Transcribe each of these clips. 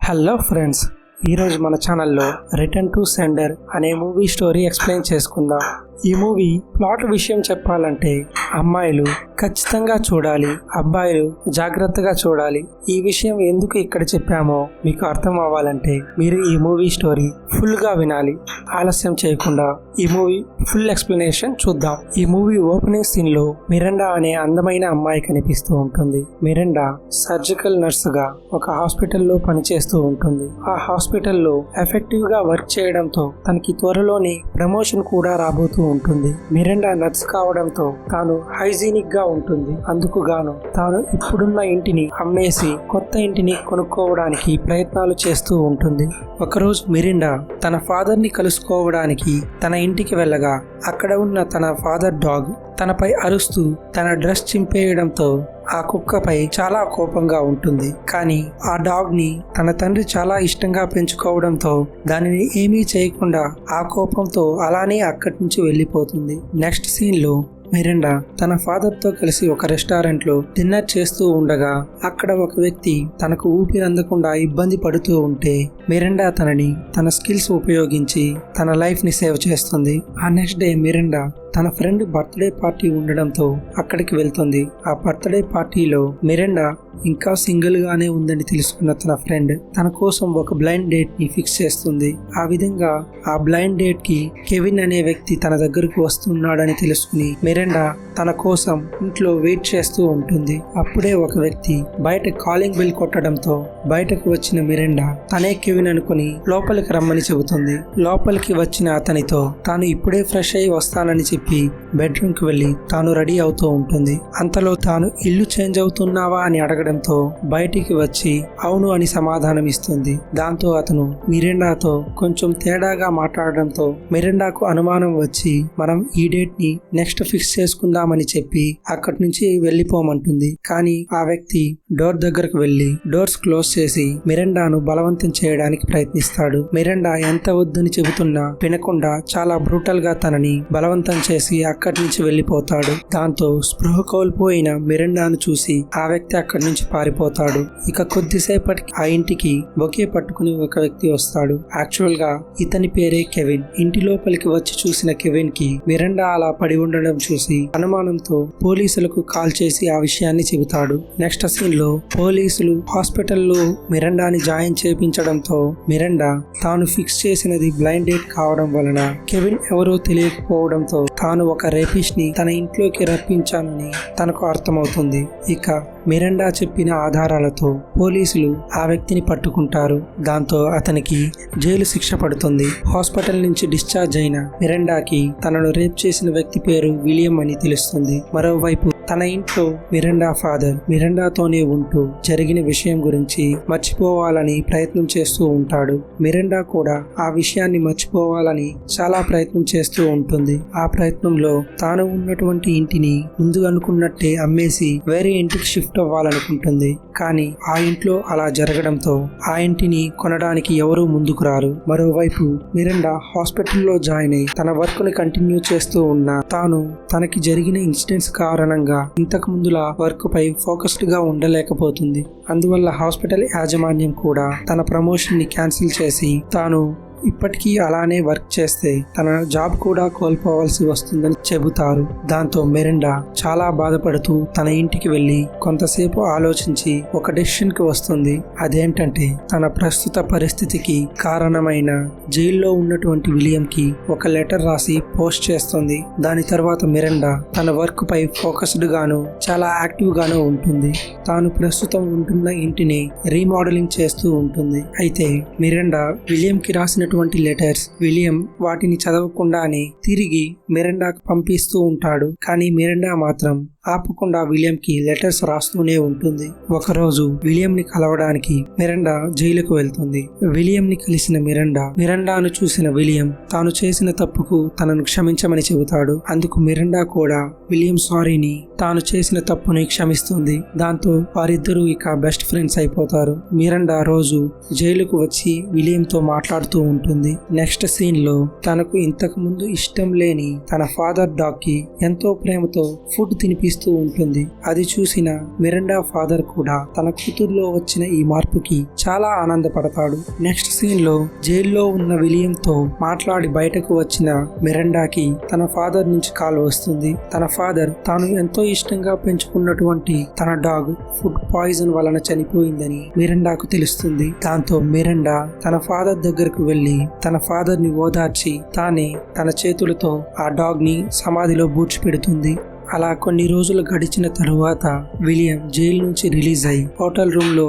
Hello friends ఈరోజు మన ఛానల్లో రిటర్న్ టు సెండర్ అనే మూవీ స్టోరీ ఎక్స్ప్లెయిన్ చేసుకుందాం. ఈ మూవీ ప్లాట్ విషయం చెప్పాలంటే అమ్మాయిలు ఖచ్చితంగా చూడాలి అబ్బాయిలు జాగ్రత్తగా చూడాలి. ఈ విషయం ఎందుకు ఇక్కడ చెప్పామో మీకు అర్థం అవ్వాలంటే మీరు ఈ మూవీ స్టోరీ ఫుల్గా వినాలి. ఆలస్యం చేయకుండా ఈ మూవీ ఫుల్ ఎక్స్ప్లెనేషన్ చూద్దాం. ఈ మూవీ ఓపెనింగ్ సీన్లో మిరండా అనే అందమైన అమ్మాయి కనిపిస్తూ ఉంటుంది. మిరండా సర్జికల్ నర్స్గా ఒక హాస్పిటల్లో పనిచేస్తూ ఉంటుంది. ఆ హాస్పిటల్లో ఎఫెక్టివ్గా వర్క్ చేయడంతో తనకి త్వరలోనే ప్రమోషన్ కూడా రాబోతూ ఉంటుంది. మిరిండా నర్స్ కావడంతో తాను హైజీనిక్గా ఉంటుంది. అందుకు గాను తాను ఇప్పుడున్న ఇంటిని అమ్మేసి కొత్త ఇంటిని కొనుక్కోవడానికి ప్రయత్నాలు చేస్తూ ఉంటుంది. ఒకరోజు మిరిండా తన ఫాదర్ని కలుసుకోవడానికి తన ఇంటికి వెళ్ళగా అక్కడ ఉన్న తన ఫాదర్ డాగ్ తనపై అరుస్తూ తన డ్రెస్ చింపేయడంతో ఆ కుక్కపై చాలా కోపంగా ఉంటుంది. కానీ ఆ డాగ్ని తన తండ్రి చాలా ఇష్టంగా పెంచుకోవడంతో దానిని ఏమీ చేయకుండా ఆ కోపంతో అలానే అక్కడి నుంచి వెళ్ళిపోతుంది. నెక్స్ట్ సీన్లో మిరిండా తన ఫాదర్తో కలిసి ఒక రెస్టారెంట్లో డిన్నర్ చేస్తూ ఉండగా అక్కడ ఒక వ్యక్తి తనకు ఊపిరి అందకుండా ఇబ్బంది పడుతూ ఉంటే మిరిండా తనని తన స్కిల్స్ ఉపయోగించి తన లైఫ్ని సేవ్ చేస్తుంది. ఆ నెక్స్ట్ డే మిరిండా తన ఫ్రెండ్ బర్త్డే పార్టీ ఉండడంతో అక్కడికి వెళ్తుంది. ఆ బర్త్డే పార్టీలో మిరెండా ఇంకా సింగిల్ గానే ఉందని తెలుసుకున్న తన ఫ్రెండ్ తన కోసం ఒక బ్లైండ్ డేట్ని ఫిక్స్ చేస్తుంది. ఆ విధంగా ఆ బ్లైండ్ డేట్కి కెవిన్ అనే వ్యక్తి తన దగ్గరకు వస్తున్నాడని తెలుసుకుని మిరెండా తన కోసం ఇంట్లో వెయిట్ చేస్తూ ఉంటుంది. అప్పుడే ఒక వ్యక్తి బయట కాలింగ్ బెల్ కొట్టడంతో బయటకు వచ్చిన మిరెండా తనే కెవిన్ అనుకుని లోపలికి రమ్మని చెబుతుంది. లోపలికి వచ్చిన అతనితో తాను ఇప్పుడే ఫ్రెష్ అయి వస్తానని చెప్పి చెప్పి బెడ్రూమ్కి వెళ్ళి తాను రెడీ అవుతూ ఉంటుంది. అంతలో తాను ఇల్లు చేంజ్ అవుతున్నావా అని అడగడంతో బయటికి వచ్చి అవును అని సమాధానం ఇస్తుంది. దాంతో అతను మిరిండాతో కొంచెం తేడాగా మాట్లాడడంతో మిరిండాకు అనుమానం వచ్చి మనం ఈ డేట్ని నెక్స్ట్ ఫిక్స్ చేసుకుందామని చెప్పి అక్కడి నుంచి వెళ్ళిపోమంటుంది. కానీ ఆ వ్యక్తి డోర్ దగ్గరకు వెళ్ళి డోర్స్ క్లోజ్ చేసి మిరెండాను బలవంతం చేయడానికి ప్రయత్నిస్తాడు. మిరెండా ఎంత వద్దని చెబుతున్నా వినకుండా చాలా బ్రూటల్గా తనని బలవంతం చేసి అక్కడి నుంచి వెళ్ళిపోతాడు. దాంతో స్పృహ కోల్పోయిన మిరండాను చూసి ఆ వ్యక్తి అక్కడి నుంచి పారిపోతాడు. ఇక కొద్దిసేపటికి ఆ ఇంటికి బొకే పట్టుకుని ఒక వ్యక్తి వస్తాడు. యాక్చువల్గా ఇతని పేరే కెవిన్. ఇంటి లోపలికి వచ్చి చూసిన కెవిన్కి మిరండా అలా పడి ఉండడం చూసి అనుమానంతో పోలీసులకు కాల్ చేసి ఆ విషయాన్ని చెబుతాడు. నెక్స్ట్ సీన్లో పోలీసులు హాస్పిటల్లో మిరండాని జాయిన్ చేపించడంతో మిరండా తాను ఫిక్స్ చేసినది బ్లైండ్ డేట్ కావడం వలన కెవిన్ ఎవరో తెలియకపోవడంతో తాను ఒక రేపిస్ట్ని తన ఇంట్లోకి రప్పించానని తనకు అర్థమవుతుంది. ఇక మిరండా చెప్పిన ఆధారాలతో పోలీసులు ఆ వ్యక్తిని పట్టుకుంటారు. దాంతో అతనికి జైలు శిక్ష పడుతుంది. హాస్పిటల్ నుంచి డిశ్చార్జ్ అయిన మిరండాకి తనను రేప్ చేసిన వ్యక్తి పేరు విలియం అని తెలుస్తుంది. మరోవైపు తన ఇంట్లో మిరండా ఫాదర్ మిరండాతోనే ఉంటూ జరిగిన విషయం గురించి మర్చిపోవాలని ప్రయత్నం చేస్తూ ఉంటాడు. మిరండా కూడా ఆ విషయాన్ని మర్చిపోవాలని చాలా ప్రయత్నం చేస్తూ ఉంటుంది. ఆ ప్రయత్నంలో తాను ఉన్నటువంటి ఇంటిని ముందు అనుకున్నట్టే అమ్మేసి వేరే ఇంటికి షిఫ్ట్ అవ్వాలనుకుంటుంది. కానీ ఆ ఇంట్లో అలా జరగడంతో ఆ ఇంటిని కొనడానికి ఎవరూ ముందుకు రారు. మరోవైపు మిరండా హాస్పిటల్లో జాయిన్ అయి తన వర్క్ని కంటిన్యూ చేస్తూ ఉన్న తాను తనకి జరిగిన ఇన్సిడెంట్స్ కారణంగా ఇంతకు ముందులా వర్క్ పై ఫోకస్డ్గా ఉండలేకపోతుంది. అందువల్ల హాస్పిటల్ యాజమాన్యం కూడా తన ప్రమోషన్ని క్యాన్సిల్ చేసి తాను ఇప్పటికీ అలానే వర్క్ చేస్తే తన జాబ్ కూడా కోల్పోవాల్సి వస్తుందని చెబుతారు. దాంతో మెరిండా చాలా బాధపడుతూ తన ఇంటికి వెళ్ళి కొంతసేపు ఆలోచించి ఒక డెసిషన్కి వస్తుంది. అదేంటంటే తన ప్రస్తుత పరిస్థితికి కారణమైన జైల్లో ఉన్నటువంటి విలియం కి ఒక లెటర్ రాసి పోస్ట్ చేస్తుంది. దాని తర్వాత మిరండా తన వర్క్ పై ఫోకస్డ్ గాను చాలా యాక్టివ్ గాను ఉంటుంది. తాను ప్రస్తుతం ఉంటున్న ఇంటిని రీమోడలింగ్ చేస్తూ ఉంటుంది. అయితే మిరండా విలియం కి రాసిన ఉన్నటువంటి లెటర్స్. విలియం వాటిని చదవకుండానే తిరిగి మిరండాకు పంపిస్తూ ఉంటాడు. కానీ మిరండా మాత్రం ఆపకుండా విలియం కి లెటర్స్ రాస్తూనే ఉంటుంది. ఒకరోజు విలియం ని కలవడానికి మిరండా జైలుకు వెళ్తుంది. విలియం ని కలిసిన మిరండా మిరండాను చూసిన విలియం తాను చేసిన తప్పుకు తనను క్షమించమని చెబుతాడు. అందుకు మిరండా కూడా విలియం సారీని తాను చేసిన తప్పుని క్షమిస్తుంది. దాంతో వారిద్దరూ ఇక బెస్ట్ ఫ్రెండ్స్ అయిపోతారు. మిరండా రోజు జైలుకు వచ్చి విలియంతో మాట్లాడుతూ ఉంటుంది. నెక్స్ట్ సీన్లో తనకు ఇంతకు ముందు ఇష్టం లేని తన ఫాదర్ డాగ్కి ఎంతో ప్రేమతో ఫుడ్ తినిపి ఏడుస్తూ ఉంటుంది. అది చూసిన మిరండా ఫాదర్ కూడా తన కూతుర్లో వచ్చిన ఈ మార్పుకి చాలా ఆనందపడతాడు. నెక్స్ట్ సీన్లో జైల్లో ఉన్న విలియం తో మాట్లాడి బయటకు వచ్చిన మిరండాకి తన ఫాదర్ నుంచి కాల్ వస్తుంది. తన ఫాదర్ తాను ఎంతో ఇష్టంగా పెంచుకున్నటువంటి తన డాగ్ ఫుడ్ పాయిజన్ వలన చనిపోయిందని మిరండాకు తెలుస్తుంది. దాంతో మిరండా తన ఫాదర్ దగ్గరకు వెళ్ళి తన ఫాదర్ని ఓదార్చి తానే తన చేతులతో ఆ డాగ్ని సమాధిలో బూడ్చిపెడుతుంది. అలా కొన్ని రోజులు గడిచిన తరువాత విలియం జైలు నుంచి రిలీజ్ అయి హోటల్ రూమ్లో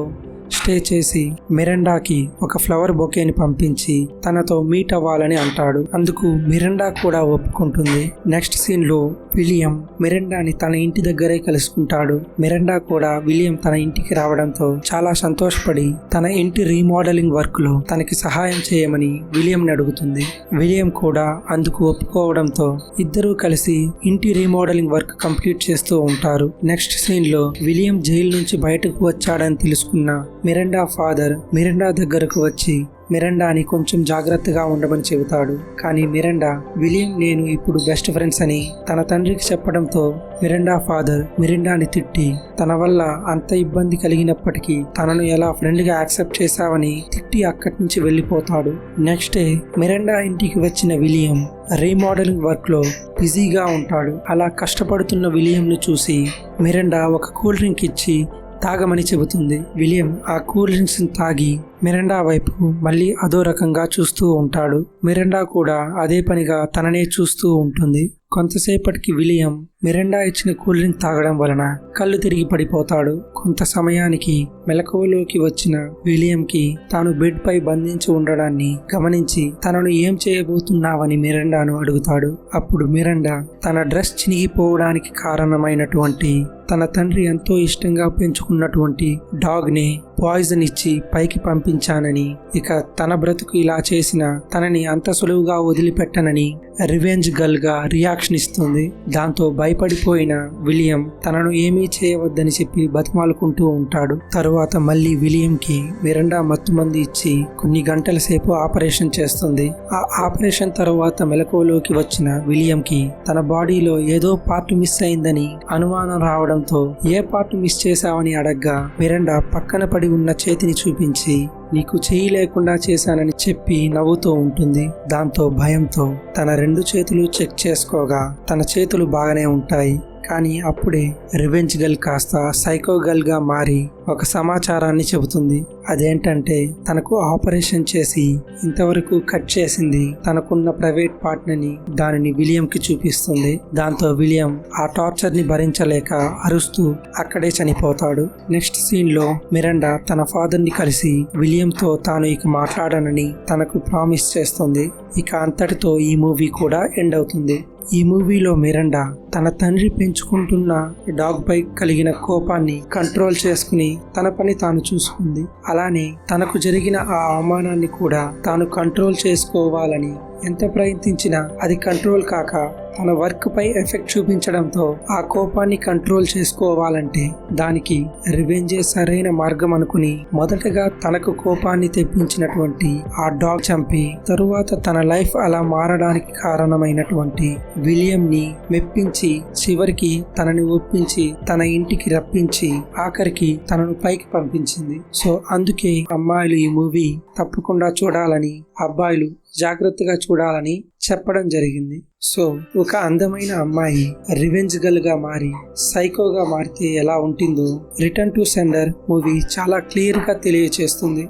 స్టే చేసి మిరండాకి ఒక ఫ్లవర్ బొకేని పంపించి తనతో మీట్ అవ్వాలని అంటాడు. అందుకు మిరండా కూడా ఒప్పుకుంటుంది. నెక్స్ట్ సీన్లో విలియం మిరండాని తన ఇంటి దగ్గరే కలుసుకుంటాడు. మిరండా కూడా విలియం తన ఇంటికి రావడంతో చాలా సంతోషపడి తన ఇంటి రీమోడలింగ్ వర్క్లో తనకి సహాయం చేయమని విలియం అడుగుతుంది. విలియం కూడా అందుకు ఒప్పుకోవడంతో ఇద్దరూ కలిసి ఇంటి రీమోడలింగ్ వర్క్ కంప్లీట్ చేస్తూ ఉంటారు. నెక్స్ట్ సీన్లో విలియం జైలు నుంచి బయటకు వచ్చాడని తెలుసుకున్న మిరండా ఫాదర్ మిరండా దగ్గరకు వచ్చి మిరండాని కొంచెం జాగ్రత్తగా ఉండమని చెబుతాడు. కానీ మిరండా విలియం నేను ఇప్పుడు బెస్ట్ ఫ్రెండ్స్ అని తన తండ్రికి చెప్పడంతో మిరండా ఫాదర్ మిరిండాని తిట్టి తన వల్ల అంత ఇబ్బంది కలిగినప్పటికీ తనను ఎలా ఫ్రెండ్గా యాక్సెప్ట్ చేశావని తిట్టి అక్కడి నుంచి వెళ్ళిపోతాడు. నెక్స్ట్ డే మిరండా ఇంటికి వచ్చిన విలియం రీమోడలింగ్ వర్క్లో బిజీగా ఉంటాడు. అలా కష్టపడుతున్న విలియంను చూసి మిరండా ఒక కూల్ డ్రింక్ ఇచ్చి తాగమని చెబుతుంది. విలియం ఆ కూల్ డ్రింక్స్ని తాగి మిరండా వైపు మళ్ళీ అదో రకంగా చూస్తూ ఉంటాడు. మిరండా కూడా అదే పనిగా తననే చూస్తూ ఉంటుంది. కొంతసేపటికి విలియం మిరండా ఇచ్చిన కూల్ డ్రింక్ తాగడం వలన కళ్ళు తిరిగి పడిపోతాడు. కొంత సమయానికి మెలకువలోకి వచ్చిన విలియంకి తాను బెడ్ పై బంధించి ఉండడాన్ని గమనించి తనను ఏం చేయబోతున్నావని మిరండాను అడుగుతాడు. అప్పుడు మిరండా తన డ్రెస్ చినిగిపోవడానికి కారణమైనటువంటి తన తండ్రి ఎంతో ఇష్టంగా పెంచుకున్నటువంటి డాగ్ని పాయిజన్ ఇచ్చి పైకి పంపించానని ఇక తన బ్రతుకు ఇలా చేసిన తనని అంత సులువుగా వదిలిపెట్టనని రివెంజ్ గల్గా రియాక్షన్ ఇస్తుంది. దాంతో భయపడిపోయిన విలియం తనను ఏమీ చేయవద్దని చెప్పి బతిమాలుకుంటూ ఉంటాడు. తరువాత మళ్ళీ విలియం కి మిరండా మత్తుమంది ఇచ్చి కొన్ని గంటల సేపు ఆపరేషన్ చేస్తుంది. ఆ ఆపరేషన్ తరువాత మెలకువలోకి వచ్చిన విలియం కి తన బాడీలో ఏదో పార్ట్ మిస్ అయిందని అనుమానం రావడంతో ఏ పార్ట్ మిస్ చేశావని అడగ్గా మిరండా పక్కన పడి ఉన్న చేతిని చూపించి నీకు చేయి లేకుండా చేశానని చెప్పి నవ్వుతూ ఉంటుంది. దాంతో భయంతో తన రెండు చేతులు చెక్ చేసుకోగా తన చేతులు బాగానే ఉంటాయి. కానీ అప్పుడే రివెంజ్ గర్ల్ కాస్త సైకో మారి ఒక సమాచారాన్ని చెబుతుంది. అదేంటంటే తనకు ఆపరేషన్ చేసి ఇంతవరకు కట్ చేసింది తనకున్న ప్రైవేట్ పార్ట్నర్ని దానిని విలియంకి చూపిస్తుంది. దాంతో విలియం ఆ టార్చర్ని భరించలేక అరుస్తూ అక్కడే చనిపోతాడు. నెక్స్ట్ సీన్లో మిరండా తన ఫాదర్ని కలిసి విలియంతో తాను ఇక మాట్లాడనని తనకు ప్రామిస్ చేస్తుంది. ఇక అంతటితో ఈ మూవీ కూడా ఎండ్ అవుతుంది. ఈ మూవీలో మిరండా తన తండ్రి పెంచుకుంటున్న డాగ్ పై కలిగిన కోపాన్ని కంట్రోల్ చేసుకుని తన పని తాను చూసుకుంది. అలానే తనకు జరిగిన ఆ అవమానాన్ని కూడా తాను కంట్రోల్ చేసుకోవాలని ఎంత ప్రయత్నించినా అది కంట్రోల్ కాక తన వర్క్ పై ఎఫెక్ట్ చూపించడంతో ఆ కోపాన్ని కంట్రోల్ చేసుకోవాలంటే దానికి రివెంజే సరైన మార్గం అనుకుని మొదటగా తనకు కోపాన్ని తెప్పించినటువంటి ఆ డాగ్ చంపి తరువాత తన లైఫ్ అలా మారడానికి కారణమైనటువంటి విలియం ని మెప్పించి చివరికి తనని ఒప్పించి తన ఇంటికి రప్పించి ఆఖరికి తనను పైకి పంపించింది. సో అందుకే అమ్మాయిలు ఈ మూవీ తప్పకుండా చూడాలని అబ్బాయిలు జాగ్రత్తగా చూడాలని చెప్పడం జరిగింది. సో ఒక అందమైన అమ్మాయి రివెంజ్ గల్గా మారి సైకోగా మారితే ఎలా ఉంటుందో రిటర్న్ టు సెండర్ మూవీ చాలా క్లియర్గా తెలియచేస్తుంది.